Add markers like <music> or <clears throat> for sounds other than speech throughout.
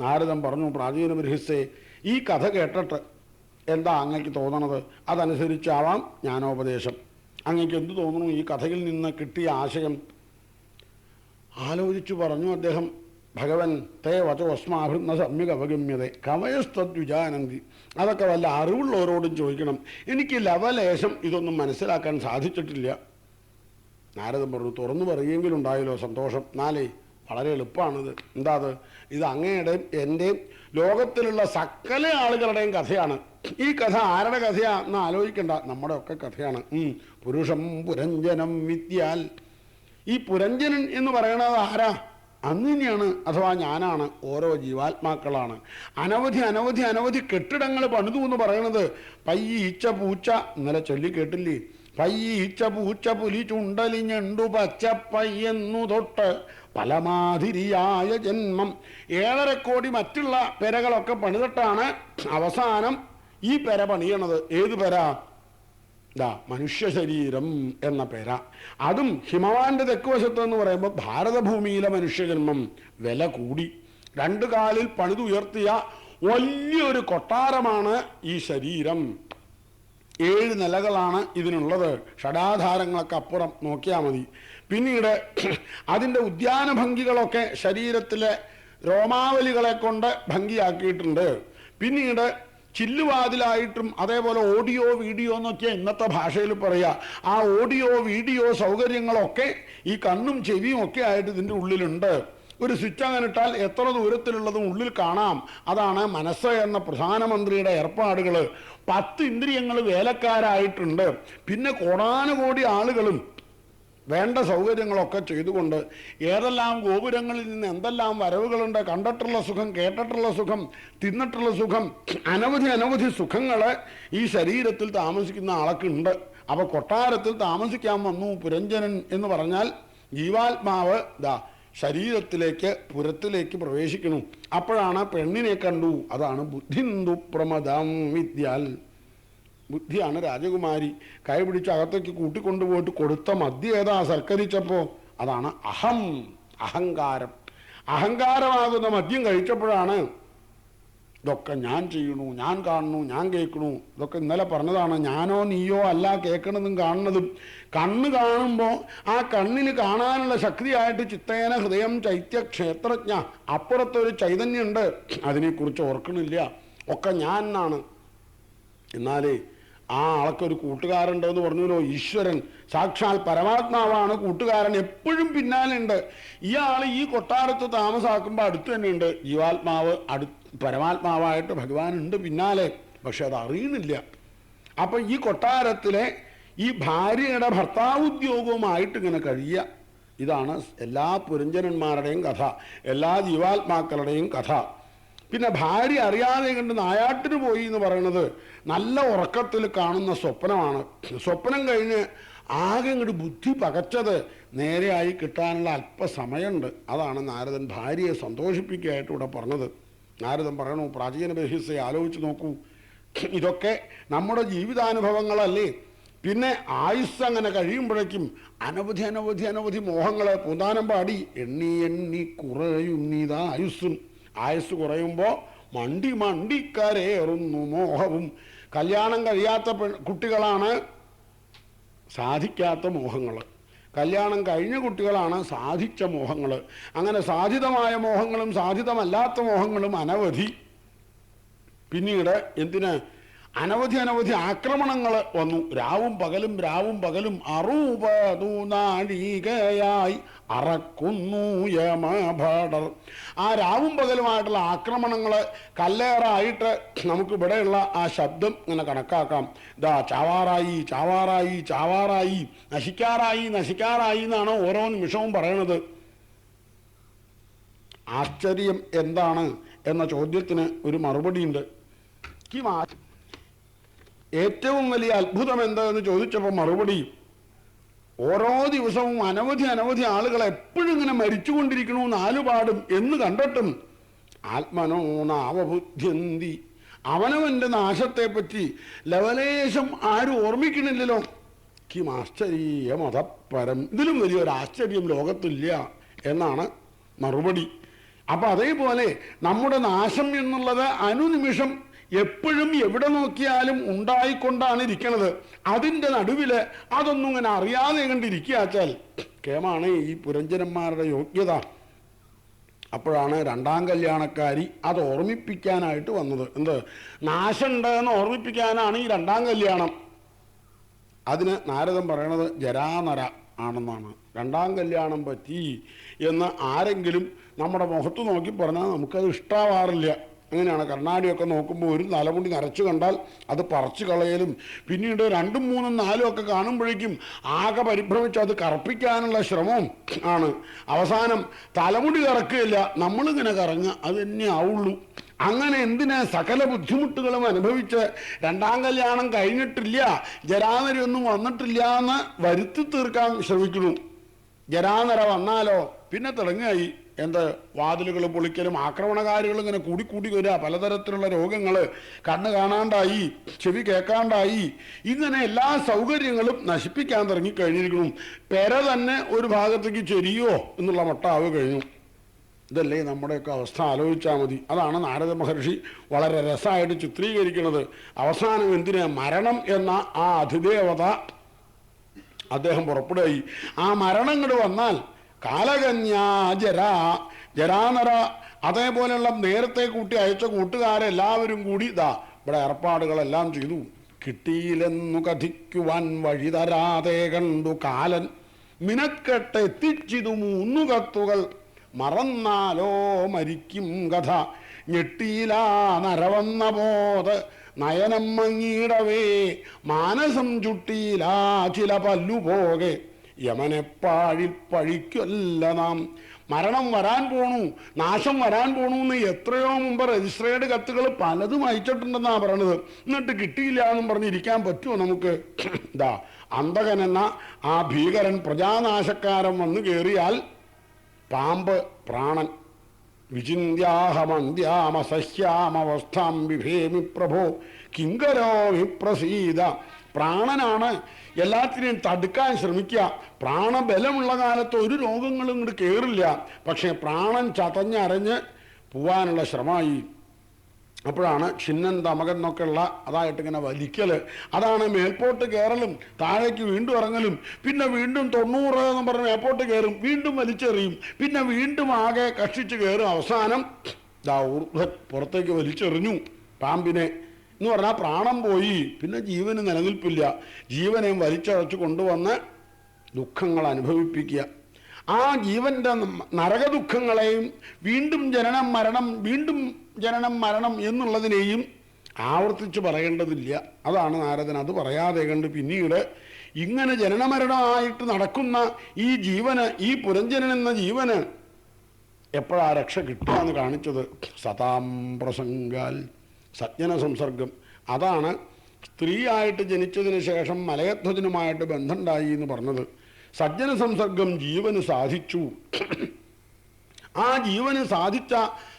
നാരദൻ പറഞ്ഞു പ്രാചീന ബ്രഹിസ്സേ ഈ കഥ കേട്ടിട്ട് എന്താ അങ്ങക്ക് തോന്നണത്? അതനുസരിച്ചാവാം ജ്ഞാനോപദേശം. അങ്ങക്ക് എന്ത് തോന്നുന്നു ഈ കഥയിൽ നിന്ന് കിട്ടിയ ആശയം. ആലോചിച്ചു പറഞ്ഞു അദ്ദേഹം ഭഗവൻ തേ വചോസ്മാഭൃന്ന സമ്യക് അവഗമ്യത കവയസ്തദ്വിജാനന്തി അതൊക്കെ വല്ല അറിവുള്ളവരോടും ചോദിക്കണം. എനിക്ക് ലവലേശം ഇതൊന്നും മനസ്സിലാക്കാൻ സാധിച്ചിട്ടില്ല. നാരദം പറഞ്ഞു തുറന്നു പറയുമെങ്കിലുണ്ടായല്ലോ സന്തോഷം. നാലേ വളരെ എളുപ്പമാണിത്. എന്താ അത്? ഇത് അങ്ങയുടെയും എന്റെയും ലോകത്തിലുള്ള സകല ആളുകളുടെയും കഥയാണ്. ഈ കഥ ആരുടെ കഥയാന്ന് ആലോചിക്കണ്ട. നമ്മുടെ ഒക്കെ കഥയാണ് പുരുഷം പുരഞ്ജനം വിദ്യാൽ. ഈ പുരഞ്ജനൻ എന്ന് പറയണത് ആരാ? അന്ന് തന്നെയാണ് അഥവാ ഞാനാണ്. ഓരോ ജീവാത്മാക്കളാണ്. അനവധി അനവധി അനവധി കെട്ടിടങ്ങൾ പണിതു എന്ന് പറയണത് പയ്യീച്ച പൂച്ച. ഇന്നലെ ചൊല്ലി കേട്ടില്ലേ? പയ്യീച്ച പൂച്ച പുലി ചുണ്ടലിഞ്ഞുണ്ടു പച്ചപ്പയ്യെന്നു തൊട്ട് പലമാതിരിയായ ജന്മം. ഏഴര കോടി മറ്റുള്ള പെരകളൊക്കെ പണിതിട്ടാണ് അവസാനം ഈ പെര പണിയണത്. ഏത് പെര? ദാ മനുഷ്യ ശരീരം എന്ന പേര. അതും ഹിമവാന്റെ തെക്ക് വശത്ത് എന്ന് പറയുമ്പോൾ ഭാരതഭൂമിയിലെ മനുഷ്യജന്മം വില കൂടി. രണ്ടു കാലിൽ പണിതുയർത്തിയ വലിയൊരു കൊട്ടാരമാണ് ഈ ശരീരം. ഏഴ് നിലകളാണ് ഇതിനുള്ളത്. ഷടാധാരങ്ങളൊക്കെ അപ്പുറം നോക്കിയാൽ മതി. പിന്നീട് <clears throat> അതിന്റെ ഉദ്യാന ഭംഗികളൊക്കെ ശരീരത്തിലെ രോമാവലികളെ കൊണ്ട് ഭംഗിയാക്കിയിട്ടുണ്ട്. പിന്നീട് ചില്ലുവാതിലായിട്ടും അതേപോലെ ഓഡിയോ വീഡിയോ എന്നൊക്കെ ഇന്നത്തെ ഭാഷയിൽ പറയുക ആ ഓഡിയോ വീഡിയോ സൗകര്യങ്ങളൊക്കെ ഈ കണ്ണും ചെവിയും ഒക്കെ ആയിട്ട് ഇതിന്റെ ഉള്ളിലുണ്ട്. ഒരു സ്വിച്ച് അങ്ങനെ ഇട്ടാൽ എത്ര ദൂരത്തിലുള്ളതും ഉള്ളിൽ കാണാം. അതാണ് മനസ്സ് എന്ന പ്രധാനമന്ത്രിയുടെ ഏർപ്പാടുകൾ പത്ത് ഇന്ദ്രിയങ്ങൾ വേലക്കാരായിട്ടുണ്ട്. പിന്നെ കോടാനുകോടി ആളുകളും വേണ്ട സൗകര്യങ്ങളൊക്കെ ചെയ്തുകൊണ്ട് ഏതെല്ലാം ഗോപുരങ്ങളിൽ നിന്ന് എന്തെല്ലാം വരവുകളുണ്ട് കണ്ടിട്ടുള്ള സുഖം കേട്ടിട്ടുള്ള സുഖം തിന്നിട്ടുള്ള സുഖം അനവധി അനവധി സുഖങ്ങൾ ഈ ശരീരത്തിൽ താമസിക്കുന്ന ആൾക്കുണ്ട്. അപ്പോൾ കൊട്ടാരത്തിൽ താമസിക്കാൻ വന്നു പുരഞ്ജനൻ എന്ന് പറഞ്ഞാൽ ജീവാത്മാവ് ദാ ശരീരത്തിലേക്ക് പുരത്തിലേക്ക് പ്രവേശിക്കുന്നു. അപ്പോഴാണ് പെണ്ണിനെ കണ്ടു. അതാണ് ബുദ്ധിന്ദു പ്രമദം വിദ്യാൽ. ബുദ്ധിയാണ് രാജകുമാരി. കൈ പിടിച്ച് അകത്തേക്ക് കൂട്ടിക്കൊണ്ടുപോയിട്ട് കൊടുത്ത മദ്യ ഏതാ? സൽക്കരിച്ചപ്പോൾ അതാണ് അഹം അഹങ്കാരം. അഹങ്കാരമാകുന്ന മദ്യം കഴിച്ചപ്പോഴാണ് ഇതൊക്കെ ഞാൻ ചെയ്യണു ഞാൻ കാണണു ഞാൻ കേൾക്കണു. ഇതൊക്കെ ഇന്നലെ പറഞ്ഞതാണ്. ഞാനോ നീയോ അല്ല കേൾക്കണതും കാണുന്നതും. കണ്ണ് കാണുമ്പോൾ ആ കണ്ണിന് കാണാനുള്ള ശക്തിയായിട്ട് ചിത്തേന ഹൃദയം ചൈത്യ ക്ഷേത്രജ്ഞ അപ്പുറത്തൊരു ചൈതന്യമുണ്ട് അതിനെക്കുറിച്ച് ഓർക്കണില്ല. ഒക്കെ ഞാൻ എന്നാണ്. എന്നാലേ ആ ആൾക്കൊരു കൂട്ടുകാരുണ്ടോ എന്ന് പറഞ്ഞല്ലോ ഈശ്വരൻ. സാക്ഷാൽ പരമാത്മാവാണ് കൂട്ടുകാരൻ. എപ്പോഴും പിന്നാലുണ്ട് ഇയാൾ ഈ കൊട്ടാരത്ത് താമസാക്കുമ്പോൾ അടുത്ത് തന്നെയുണ്ട്. ജീവാത്മാവ് അടു പരമാത്മാവായിട്ട് ഭഗവാനുണ്ട് പിന്നാലെ പക്ഷെ അത് അറിയുന്നില്ല. അപ്പം ഈ കൊട്ടാരത്തിലെ ഈ ഭാര്യയുടെ ഭർത്താവ് ഉദ്യോഗവുമായിട്ട് ഇങ്ങനെ കഴിയുക. ഇതാണ് എല്ലാ പുരഞ്ജനന്മാരുടെയും കഥ എല്ലാ ജീവാത്മാക്കളുടെയും കഥ. പിന്നെ ഭാര്യ അറിയാതെ കണ്ട് നായാട്ടിന് പോയി എന്ന് പറയുന്നത് നല്ല ഉറക്കത്തിൽ കാണുന്ന സ്വപ്നമാണ്. സ്വപ്നം കഴിഞ്ഞ് ആകെ ഇങ്ങോട്ട് ബുദ്ധി പകച്ചത് നേരെയായി കിട്ടാനുള്ള അല്പസമയമുണ്ട്. അതാണ് നാരദൻ ഭാര്യയെ സന്തോഷിപ്പിക്കുകയായിട്ട് ഇവിടെ പറഞ്ഞത്. നാരദൻ പറയണു? പ്രാചീന ബഹിസെ ആലോചിച്ച് നോക്കൂ. ഇതൊക്കെ നമ്മുടെ ജീവിതാനുഭവങ്ങളല്ലേ. പിന്നെ ആയുസ് അങ്ങനെ കഴിയുമ്പോഴേക്കും അനവധി അനവധി അനവധി മോഹങ്ങളെ പൂന്താനം പാടി എണ്ണി എണ്ണി കുറയും നീതാ ആയുസ്സും. ആയുസ് കുറയുമ്പോൾ മണ്ടി മണ്ടിക്കരേറുന്നു മോഹവും. കല്യാണം കഴിയാത്ത കുട്ടികളാണ് സാധിക്കാത്ത മോഹങ്ങൾ കല്യാണം കഴിഞ്ഞ കുട്ടികളാണ് സാധിച്ച മോഹങ്ങൾ അങ്ങനെ സാധിതമായ മോഹങ്ങളും സാധിതമല്ലാത്ത മോഹങ്ങളും അനവധി. പിന്നീട് എന്തിന് അനവധി അനവധി ആക്രമണങ്ങൾ വന്നു. രാവും പകലും രാവും പകലും അറുപതുനാഴികയായി അറക്കുന്നു യമഭടർ. ആ രാവും പകലുമായിട്ടുള്ള ആക്രമണങ്ങൾ കല്ലേറായിട്ട് നമുക്ക് ഇവിടെയുള്ള ആ ശബ്ദം ഇങ്ങനെ കണക്കാക്കാം. ഇതാ ചാവാറായി ചാവാറായി ചാവാറായി നശിക്കാറായി നശിക്കാറായി എന്നാണ് ഓരോ നിമിഷവും പറയണത്. ആശ്ചര്യം എന്താണ് എന്ന ചോദ്യത്തിന് ഒരു മറുപടിയുണ്ട്. ഈ ആ ഏറ്റവും വലിയ അത്ഭുതം എന്താണെന്ന് ചോദിച്ചപ്പോൾ മറുപടി ഓരോ ദിവസവും അനവധി അനവധി ആളുകൾ എപ്പോഴും ഇങ്ങനെ മരിച്ചുകൊണ്ടിരിക്കണു നാലുപാടും എന്ന് കണ്ടിട്ടും ആത്മനോ അവനവന്റെ നാശത്തെപ്പറ്റി ലവലേശം ആരും ഓർമ്മിക്കണില്ലല്ലോ കിം ആശ്ചര്യമതപ്പരം ഇതിലും വലിയൊരു ആശ്ചര്യം ലോകത്തില്ല എന്നാണ് മറുപടി. അപ്പൊ അതേപോലെ നമ്മുടെ നാശം എന്നുള്ളത് അനുനിമിഷം എപ്പോഴും എവിടെ നോക്കിയാലും ഉണ്ടായിക്കൊണ്ടാണ് ഇരിക്കണത്. അതിന്റെ നടുവിൽ അതൊന്നും ഇങ്ങനെ അറിയാതെ കണ്ടിരിക്കുകയാച്ചാൽ കേമാണ് ഈ പുരഞ്ജനന്മാരുടെ യോഗ്യത. അപ്പോഴാണ് രണ്ടാം കല്യാണക്കാരി അത് ഓർമ്മിപ്പിക്കാനായിട്ട് വന്നത്. എന്ത്? നാശമുണ്ട് എന്ന് ഓർമ്മിപ്പിക്കാനാണ് ഈ രണ്ടാം കല്യാണം. അതിന് നാരദൻ പറയണത് ജരാനര ആണെന്നാണ്. രണ്ടാം കല്യാണം പറ്റി എന്ന് ആരെങ്കിലും നമ്മുടെ മുഖത്ത് നോക്കി പറഞ്ഞാൽ നമുക്കത് ഇഷ്ടാവാറില്ല. അങ്ങനെയാണ് കർണാടിയൊക്കെ നോക്കുമ്പോൾ ഒരു തലമുടി നരച്ചു കണ്ടാൽ അത് പറിച്ചു കളയലും. പിന്നീട് രണ്ടും മൂന്നും നാലും ഒക്കെ കാണുമ്പോഴേക്കും ആകെ പരിഭ്രമിച്ച് അത് കറുപ്പിക്കാനുള്ള ശ്രമവും ആണ്. അവസാനം തലമുടി കറക്കുകയില്ല നമ്മളിങ്ങനെ കറങ്ങ അത് തന്നെ ആവുള്ളൂ. അങ്ങനെ എന്തിനാ സകല ബുദ്ധിമുട്ടുകളും അനുഭവിച്ച് രണ്ടാം കല്യാണം കഴിഞ്ഞിട്ടില്ല ജരാനരൊന്നും വന്നിട്ടില്ല എന്ന് വരുത്തി തീർക്കാൻ ശ്രമിക്കുന്നു. ജരാനര വന്നാലോ? പിന്നെ തുടങ്ങായി എന്ത് വാതിലുകൾ പൊളിക്കലും ആക്രമണകാരികൾ ഇങ്ങനെ കൂടി കൂടി വരിക. പലതരത്തിലുള്ള രോഗങ്ങൾ കണ്ണ് കാണാണ്ടായി ചെവി കേൾക്കാണ്ടായി. ഇങ്ങനെ എല്ലാ സൗകര്യങ്ങളും നശിപ്പിക്കാൻ തുടങ്ങി കഴിഞ്ഞിരിക്കുന്നു. പെര തന്നെ ഒരു ഭാഗത്തേക്ക് ചെരിയോ എന്നുള്ള മട്ടാവ് കഴിഞ്ഞു. ഇതല്ലേ നമ്മുടെയൊക്കെ അവസ്ഥ. ആലോചിച്ചാൽ മതി. അതാണ് നാരദ മഹർഷി വളരെ രസമായിട്ട് ചിത്രീകരിക്കുന്നത്. അവസാനം എന്തിനാ? മരണം എന്ന ആ അതിദേവത അദ്ദേഹം പുറപ്പെടുകയായി. ആ മരണം വന്നാൽ കാലകന്യാ ജരാ ജരാനര അതേപോലെയുള്ള നേരത്തെ കൂട്ടി അയച്ച കൂട്ടുകാരെല്ലാവരും കൂടി ഇതാ ഇവിടെ ഏർപ്പാടുകളെല്ലാം ചെയ്തു. കിട്ടിയില്ലെന്നു കഥിക്കുവാൻ വഴി തരാതെ കണ്ടു കാലൻ. മിനക്കെട്ട് എത്തിച്ചിതു മൂന്നു കത്തുകൾ. മറന്നാലോ മരിക്കും കഥ. ഞെട്ടിയിലാ നരവന്ന പോത് നയനം മങ്ങിയിടവേ മാനസം ചുട്ടിയിലാ ചില പല്ലുപോകെ. യമനെപ്പാഴിൽ പഴിക്കല്ല നാം. മരണം വരാൻ പോണു നാശം വരാൻ പോണു എന്ന് എത്രയോ മുമ്പ് രജിസ്ട്രേഡ് കത്തുകൾ പലതും അയച്ചിട്ടുണ്ടെന്നാ പറയണത്. എന്നിട്ട് കിട്ടിയില്ല എന്നും പറഞ്ഞിരിക്കാൻ പറ്റുമോ നമുക്ക്? <clears throat> ഇതാ അന്തകൻ എന്ന ആ ഭീകരൻ പ്രജാനാശക്കാരൻ വന്നു കയറിയാൽ പാമ്പ് പ്രാണൻ. വിചിന്യാഹമന്ത്യാമസഹ്യാമവസ്ഥാം വിഭേമി പ്രഭോ കിങ്കരോ വിപ്രസീത. പ്രാണനാണ് എല്ലാത്തിനെയും തടുക്കാൻ ശ്രമിക്കുക. പ്രാണബലമുള്ള കാലത്ത് ഒരു രോഗങ്ങളും ഇങ്ങോട്ട് കയറില്ല പക്ഷേ പ്രാണൻ ചതഞ്ഞരഞ്ഞ് പോവാനുള്ള ശ്രമമായി. അപ്പോഴാണ് ചിഹ്നൻ തമകൻ എന്നൊക്കെയുള്ള അതായിട്ട് ഇങ്ങനെ വലിക്കൽ അതാണ് മേൽപോട്ട് കയറലും താഴേക്ക് വീണ്ടും ഇറങ്ങലും. പിന്നെ വീണ്ടും തൊണ്ണൂറ് എന്ന് പറഞ്ഞ് മേൽപോട്ട് കയറും വീണ്ടും വലിച്ചെറിയും. പിന്നെ വീണ്ടും ആകെ കഷിച്ച് കയറും അവസാനം ദാ ഊർധ്വൻ പുറത്തേക്ക് വലിച്ചെറിഞ്ഞു. പാമ്പിനെ എന്ന് പറഞ്ഞാൽ പ്രാണം പോയി. പിന്നെ ജീവന് നിലനിൽപ്പില്ല. ജീവനെ വലിച്ചഴച്ച് കൊണ്ടുവന്ന് ദുഃഖങ്ങൾ അനുഭവിപ്പിക്കുക. ആ ജീവന്റെ നരക ദുഃഖങ്ങളെയും വീണ്ടും ജനനം മരണം വീണ്ടും ജനനം മരണം എന്നുള്ളതിനെയും ആവർത്തിച്ച് പറയേണ്ടതില്ല. അതാണ് നാരദൻ അത് പറയാതെ കണ്ട് പിന്നീട് ഇങ്ങനെ ജനനമരണമായിട്ട് നടക്കുന്ന ഈ ജീവന് ഈ പുരഞ്ജനൻ എന്ന ജീവന് എപ്പോഴാ രക്ഷ കിട്ടുക എന്ന് കാണിച്ചത്? സതാം പ്രസംഗാൽ സജ്ഞന സംസർഗം അതാണ് സ്ത്രീയായിട്ട് ജനിച്ചതിന് ശേഷം മലയധ്വജനുമായിട്ട് ബന്ധമുണ്ടായി എന്ന് പറഞ്ഞത്. സജ്ജന സംസർഗം ജീവന് സാധിച്ചു. ആ ജീവന് സാധിച്ച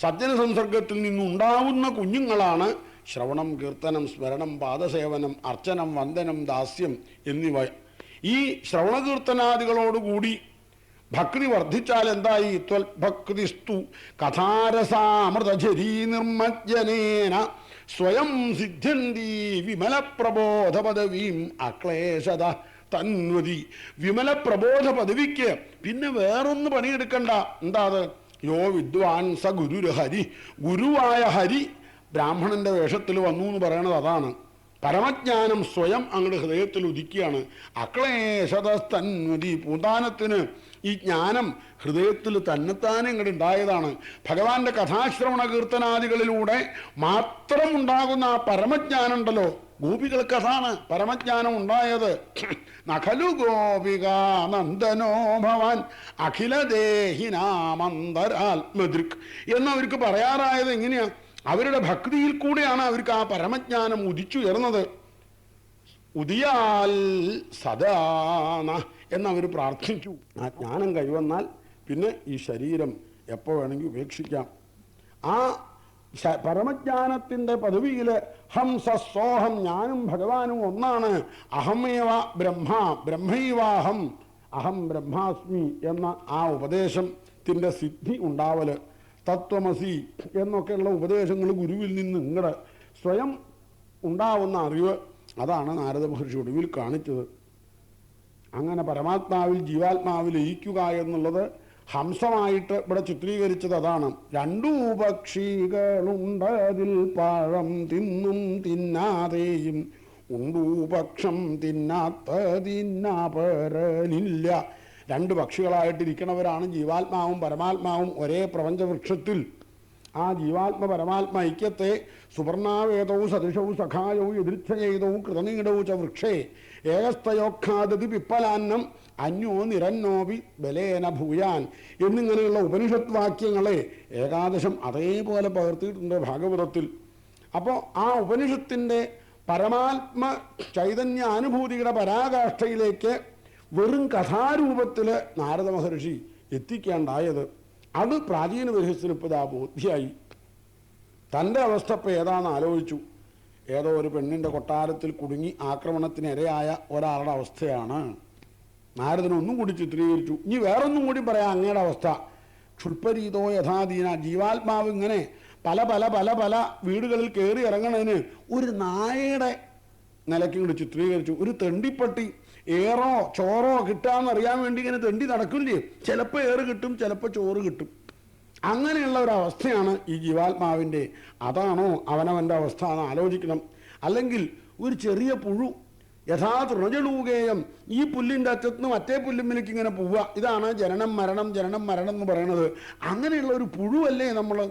സജ്ജന സംസർഗത്തിൽ നിന്നുണ്ടാവുന്ന കുഞ്ഞുങ്ങളാണ് ശ്രവണം കീർത്തനം സ്മരണം പാദസേവനം അർച്ചനം വന്ദനം ദാസ്യം എന്നിവ. ഈ ശ്രവണകീർത്തനാദികളോടുകൂടി ഭക്തി വർദ്ധിച്ചാൽ എന്തായി? ത്വൽഭക്തിസ്തു കഥാരസാമൃതചരീ നിർമ്മജ്ജനേന സ്വയം സിദ്ധ്യന്തി വിമല പ്രബോധ പദവീം അക്ലേശത തന്വതി. വിമല പ്രബോധ പദവിക്ക് പിന്നെ വേറൊന്ന് പണിയെടുക്കണ്ട. എന്താ യോ വിദ്വാൻ സ ഗുരു ഹരി ഗുരുവായ ഹരി ബ്രാഹ്മണന്റെ വേഷത്തിൽ വന്നു എന്ന് പറയണത് അതാണ്. പരമജ്ഞാനം സ്വയം അങ്ങയുടെ ഹൃദയത്തിൽ ഉദിക്കുകയാണ്. അക്ലേശതസ്തന്മതി പൂതാനത്തിന് ഈ ജ്ഞാനം ഹൃദയത്തിൽ തന്നെത്താനെ ഇങ്ങോട്ട് ഉണ്ടായതാണ്. ഭഗവാന്റെ കഥാശ്രവണ കീർത്തനാദികളിലൂടെ മാത്രം ഉണ്ടാകുന്ന ആ പരമജ്ഞാനം ഉണ്ടല്ലോ. ഗോപികൾക്ക് അതാണ് പരമജ്ഞാനം ഉണ്ടായത്. <clears throat> നഖലു ഗോപിക നന്ദനോ ഭവാൻ അഖിലദേഹിനാമന്തരാത്മദൃക് എന്നവർക്ക് പറയാറായത് എങ്ങനെയാ? അവരുടെ ഭക്തിയിൽ കൂടെയാണ് അവർക്ക് ആ പരമജ്ഞാനം ഉദിച്ചുയർന്നത് ഉദിയാൽ സദാന എന്നവർ പ്രാർത്ഥിച്ചു. ആ ജ്ഞാനം കൈവന്നാൽ പിന്നെ ഈ ശരീരം എപ്പോൾ വേണമെങ്കിൽ ഉപേക്ഷിക്കാം. ആ പരമജ്ഞാനത്തിന്റെ പദവിയിൽ ഹം സസ്സോഹം ഞാനും ഭഗവാനും ഒന്നാണ്. അഹമേവ ബ്രഹ്മ ബ്രഹ്മൈവാഹം അഹം ബ്രഹ്മാസ്മി എന്ന ആ ഉപദേശത്തിന്റെ സിദ്ധി ഉണ്ടാവൽ. തത്വമസി എന്നൊക്കെയുള്ള ഉപദേശങ്ങൾ ഗുരുവിൽ നിന്ന് നിങ്ങളുടെ സ്വയം ഉണ്ടാവുന്ന അറിവ് അതാണ് നാരദ മഹർഷി ഒടുവിൽ കാണിച്ചത്. അങ്ങനെ പരമാത്മാവിൽ ജീവാത്മാവിൽ ലയിക്കുക എന്നുള്ളത് ഹംസമായിട്ട് ഇവിടെ ചിത്രീകരിച്ചത് അതാണ്. രണ്ടു പക്ഷികളുണ്ടതിൽ പഴം തിന്നും തിന്നാതെയും ഉണ്ടു പക്ഷം തിന്നാത്തതിന്നപരനില്ല രണ്ട് പക്ഷികളായിട്ടിരിക്കണവരാണ് ജീവാത്മാവും പരമാത്മാവും ഒരേ പ്രപഞ്ചവൃക്ഷത്തിൽ. ആ ജീവാത്മ പരമാത്മ ഐക്യത്തെ സുവർണാവേദവും സദൃശവും സഖായവും എതിർച്ഛയേതവും കൃതനീടവും ച വൃക്ഷേ. ഏകസ്ഥയോഖാദതി പിപ്പലാന്നം അന്യോ നിരന്നോപി ബലേന ഭൂയാൻ. എന്നിങ്ങനെയുള്ള ഉപനിഷത് വാക്യങ്ങളെ ഏകാദശം അതേപോലെ പകർത്തിയിട്ടുണ്ട് ഭാഗവതത്തിൽ. അപ്പോൾ ആ ഉപനിഷത്തിന്റെ പരമാത്മ ചൈതന്യ അനുഭൂതിയുടെ പരാകാഷ്ഠയിലേക്ക് വെറും കഥാരൂപത്തിൽ നാരദ മഹർഷി എത്തിക്കേണ്ടായത് അത് പ്രാചീന ബഹിസ്തിന് ഇപ്പോൾ ഇതാ ബോധ്യായി. തന്റെ അവസ്ഥ ഇപ്പോൾ ഏതാണെന്ന് ആലോചിച്ചു. ഏതോ ഒരു പെണ്ണിന്റെ കൊട്ടാരത്തിൽ കുടുങ്ങി ആക്രമണത്തിനിരയായ ഒരാളുടെ അവസ്ഥയാണ്. നാരദനൊന്നും കൂടി ചിത്രീകരിച്ചു. ഇനി വേറൊന്നും കൂടി പറയാം അങ്ങയുടെ അവസ്ഥ. ക്ഷുൽപ്പരീതോ യഥാധീന ജീവാത്മാവ് ഇങ്ങനെ പല പല പല പല വീടുകളിൽ കയറി ഇറങ്ങണതിന് ഒരു നായയുടെ നിലയ്ക്കും കൂടി ചിത്രീകരിച്ചു. ഒരു തെണ്ടിപ്പട്ടി ഏറോ ചോറോ കിട്ടാമെന്നറിയാൻ വേണ്ടി ഇങ്ങനെ തെണ്ടി നടക്കില്ലേ ചിലപ്പോൾ ഏറ് കിട്ടും ചിലപ്പോൾ ചോറ് കിട്ടും. അങ്ങനെയുള്ള ഒരു അവസ്ഥയാണ് ഈ ജീവാത്മാവിന്റെ. അതാണോ അവനവന്റെ അവസ്ഥ എന്ന് ആലോചിക്കണം. അല്ലെങ്കിൽ ഒരു ചെറിയ പുഴു യഥാ തൃണജലൂകേയം ഈ പുല്ലിന്റെ അറ്റത്തുനിന്ന് മറ്റേ പുല്ലുമ്മിലേക്ക് ഇങ്ങനെ പോവുക. ഇതാണ് ജനനം മരണം ജനനം മരണം എന്ന് പറയുന്നത്. അങ്ങനെയുള്ള ഒരു പുഴുവല്ലേ നമ്മൾ.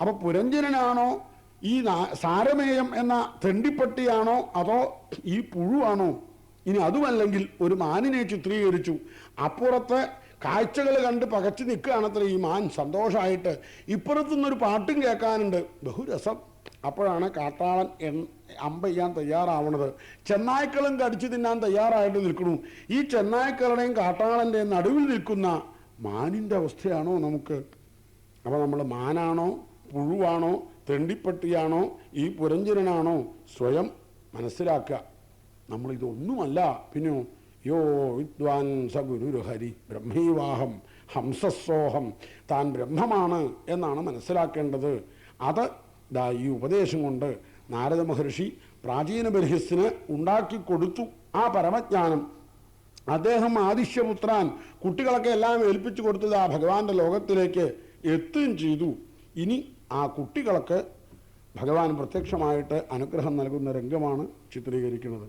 അപ്പോൾ പുരഞ്ജനാണോ ഈ സാരമേയം എന്ന തെണ്ടിപ്പട്ടിയാണോ അതോ ഈ പുഴുവാണോ? ഇനി അതുമല്ലെങ്കിൽ ഒരു മാനിനെ ചിത്രീകരിച്ചു. അപ്പുറത്തെ കാഴ്ചകൾ കണ്ട് പകച്ചു നിൽക്കുകയാണത്ര ഈ മാൻ. സന്തോഷമായിട്ട് ഇപ്പുറത്തുനിന്നൊരു പാട്ടും കേൾക്കാനുണ്ട്. ബഹുരസം. അപ്പോഴാണ് കാട്ടാളൻ എൺ അമ്പ ചെയ്യാൻ തയ്യാറാവണത്. ചെന്നായ്ക്കളും കടിച്ചു തിന്നാൻ തയ്യാറായിട്ട് നിൽക്കണു. ഈ ചെന്നായ്ക്കളുടെയും കാട്ടാളന്റെയും നടുവിൽ നിൽക്കുന്ന മാനിന്റെ അവസ്ഥയാണോ നമുക്ക്? അപ്പോൾ നമ്മൾ മാനാണോ പുഴുവാണോ തെണ്ടിപ്പട്ടിയാണോ ഈ പുരഞ്ജനാണോ സ്വയം മനസ്സിലാക്കുക. നമ്മൾ ഇതൊന്നുമല്ല പിന്നെയോ യോ വിദ്വാൻ സ ഗുരുഹരി ബ്രഹ്മൈവാഹം ഹംസസ്സോഹം താൻ ബ്രഹ്മമാണ് എന്നാണ് മനസ്സിലാക്കേണ്ടത്. അത് ദാ ഈ ഉപദേശം കൊണ്ട് നാരദ മഹർഷി പ്രാചീന ബർഹിസിന് ഉണ്ടാക്കി കൊടുത്തു ആ പരമജ്ഞാനം. അദ്ദേഹം ആദിശ്യപുത്രാൻ കുട്ടികളൊക്കെ എല്ലാം ഏൽപ്പിച്ചു കൊടുത്തത് ആ ഭഗവാന്റെ ലോകത്തിലേക്ക് എത്തുകയും ചെയ്തു. ഇനി ആ കുട്ടികൾക്ക് ഭഗവാൻ പ്രത്യക്ഷമായിട്ട് അനുഗ്രഹം നൽകുന്ന രംഗമാണ് ചിത്രീകരിക്കുന്നത്.